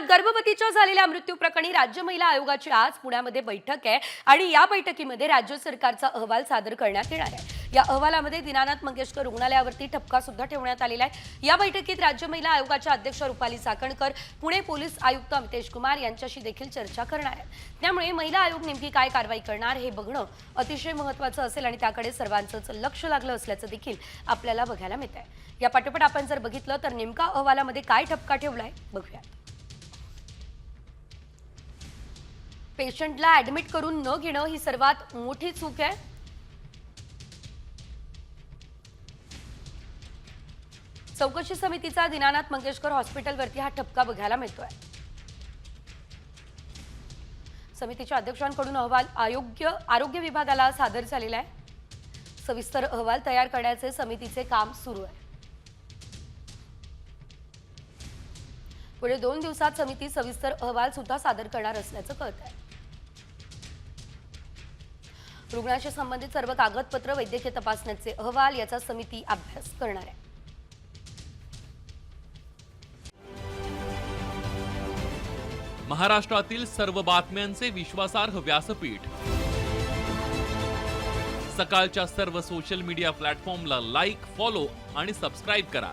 गर्भवतीच्या झालेल्या मृत्यू प्रकरणी राज्य महिला आयोगाची आज पुण्यामध्ये बैठक आहे आणि या बैठकीमध्ये राज्य सरकारचा अहवाल सादर करण्यात येणार आहे. या अहवालामध्ये दीनानाथ मंगेशकर रुग्णालयावरती ठपका सुद्धा ठेवण्यात आलेला आहे. या बैठकीत राज्य महिला आयोगाच्या अध्यक्ष रुपाली चाकणकर पुणे पोलीस आयुक्त अमितेश कुमार यांच्याशी देखील चर्चा करणार आहेत. त्यामुळे महिला आयोग नेमकी काय कारवाई करणार हे बघणं अतिशय महत्वाचं असेल आणि त्याकडे सर्वांचंच लक्ष लागलं असल्याचं देखील आपल्याला बघायला मिळत आहे या पाठोपाठ आपण जर बघितलं तर नेमका अहवालामध्ये काय ठपका ठेवलाय बघूया पेशंटला ऍडमिट करून न घेणं ही सर्वात मोठी चूक आहे. चौकशी समितीचा दीनानाथ मंगेशकर हॉस्पिटलवरती हा ठपका बघायला मिळतोय. समितीच्या अध्यक्षांकडून अहवाल आरोग्य आरोग्य विभागाला सादर झालेला आहे. सविस्तर अहवाल तयार करण्याचे समितीचे काम सुरू आहे. पुढे दोन दिवसात समिती सविस्तर अहवाल सुद्धा सादर करणार असल्याचं कळत आहे रुग्णाशी संबंधित सर्व कागदपत्र वैद्यकीय तपासण्याचे अहवाल याचा समिती अभ्यास करणार आहे. महाराष्ट्रातील सर्व बातम्यांचे विश्वासार्ह व्यासपीठ. सकाळच्या सर्व सोशल मीडिया प्लॅटफॉर्मला लाईक फॉलो आणि सबस्क्राईब करा.